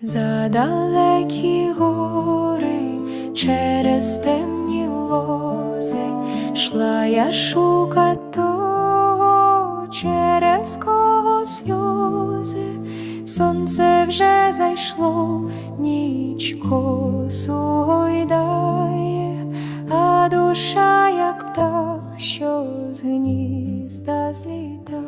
За далекі гори через темні лози шла я шукать того, через кого сльози. Сонце вже зайшло, ніч косу гойдає, а душа, як птах, що з гнізда злітає.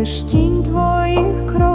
лиш тінь твоїх кроків.